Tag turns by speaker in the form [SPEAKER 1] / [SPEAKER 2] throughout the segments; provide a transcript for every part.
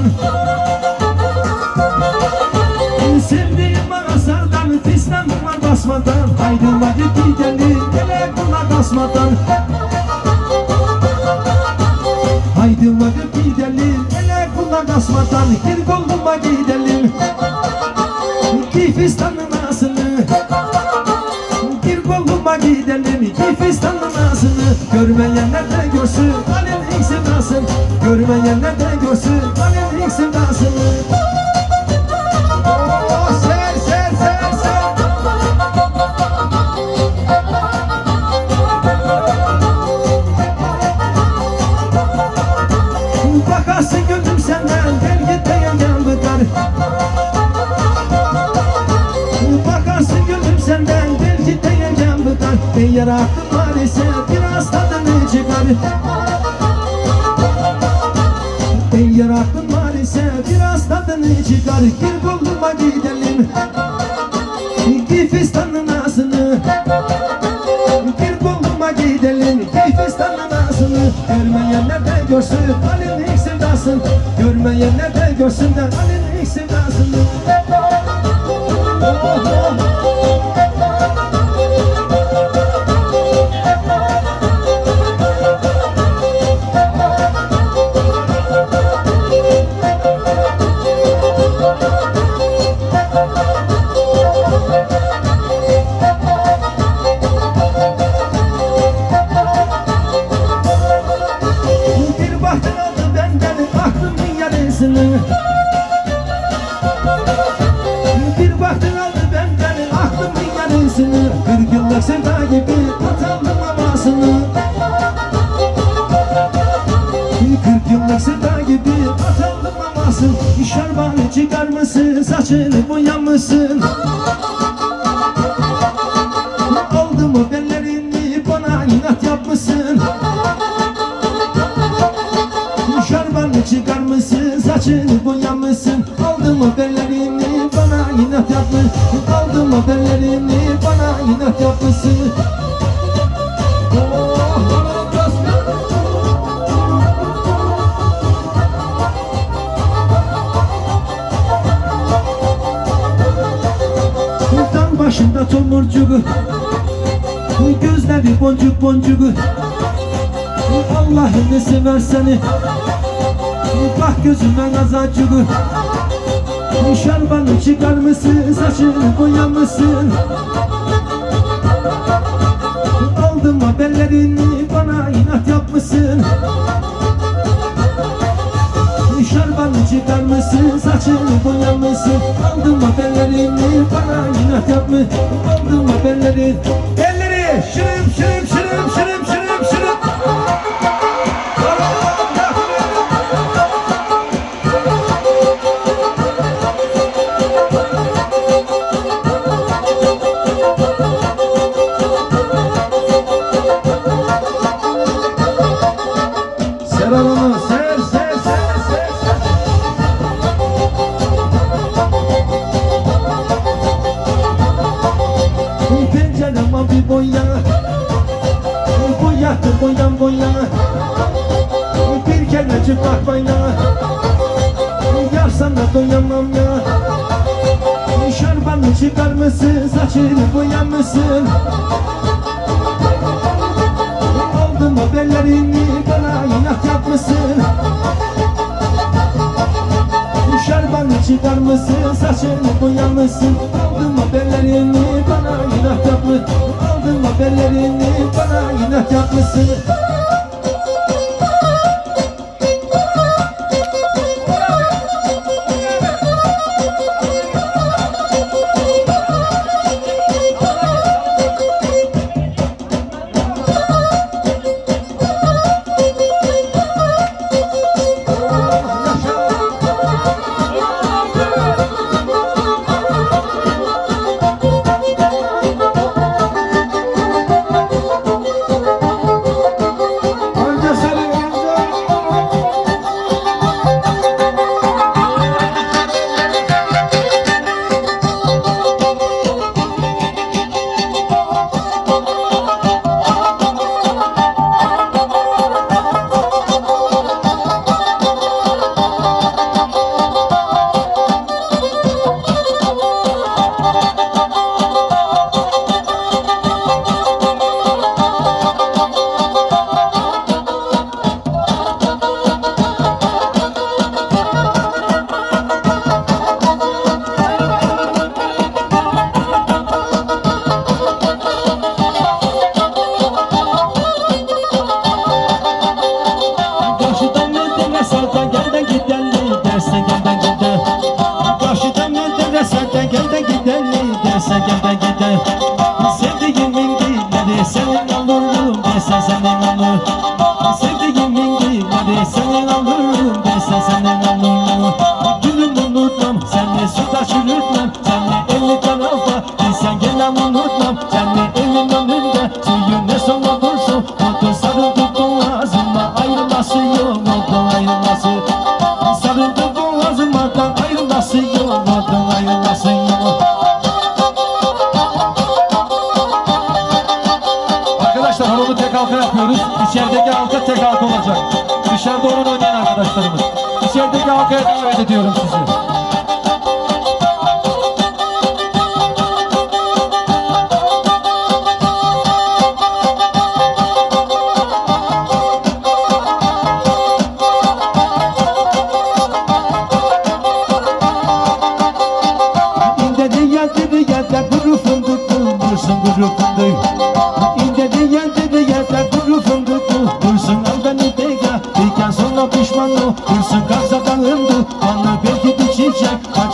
[SPEAKER 1] basmadan Sevdiğim ağasardan Fislanlar basmadan. Haydi vakit gidelim Ele kulak basmadan. Haydi vakit gidelim Ele kulak basmadan. Gir koluma gidelim. Ki fistanın ağasını Gir koluma gidelim Ki fistanın ağasını Görmeyenler de görsün Alem sevdasın Görmeyenler de görsün Alem sevdasını Oh. Bakarsın gönlüm senden Gel git bıkar Bakarsın gönlüm senden Gel git de yanyan bıkar Ben yarattım var ise Biraz tadını çıkar Tadını çıkar Gir koluma gidelim. Ki fistanın ağzını Bir koluma gidelim. Ki fistanın ağzını Görmeyenler de görsün? Ali'nin ilk sevdasın Görmeyenler de görsünler Ali'nin sevdasını Oh, oh, oh. Mısın? Saçını boyamışsın Oldu mu bellerini? Bana inat yapmışsın. Şarbanı çıkarmışsın, saçını boyamışsın Aldı mı bellerini? Bana inat yapmış. Aldı mı bellerini? Bana inat yapmışsın Dağ başında tomurcuğu. Gözleri boncuk boncuğu. Allah'ını severseni Bak gözüme nazacığı. Şarbanı çıkarmışsın Saçını boyamışsın Aldın mı bellerini Bana inat yapmışsın. Şarbanı çıkarmışsın Saçını boyamışsın Aldın mı bellerini Bana Belleri şırım şırım şırım şırım Yar sana doyamam ya. Şarbanı çıkarmışsın Saçını boyamışsın Aldın mı bellerini Bana inat yapmışsın. Şarbanı çıkarmışsın Saçını boyamışsın Aldın mı bellerini Bana inat yapmışsın Aldın mı bellerini Bana inat yapmışsın gidelim derse gel de gide Sevdiğimin dilleri senin olurum dese senin olur. Sevdiğimin dilleri senin olurum dese senin olur. Gülüm unutmam seni suda çürütmem. Seni elli tarafa bilsen gelem unutmam. Seni evin önünde suyu ne son olursun Oldu sarıldı
[SPEAKER 2] tek halka olacak. Dışarıda oyun oynayan arkadaşlarımız. İçerideki halkaya davet ediyorum sizi.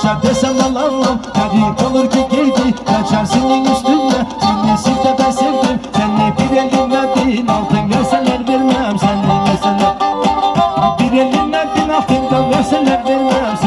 [SPEAKER 1] Kaçar desem Allah'ım Garip olur ki girdi. Kaçarsının üstüne Seni sifte ben sevdim. Seni bir elimle değil Altın verseler vermem. Seni verseler Bir elimle değil Altından verseler vermem.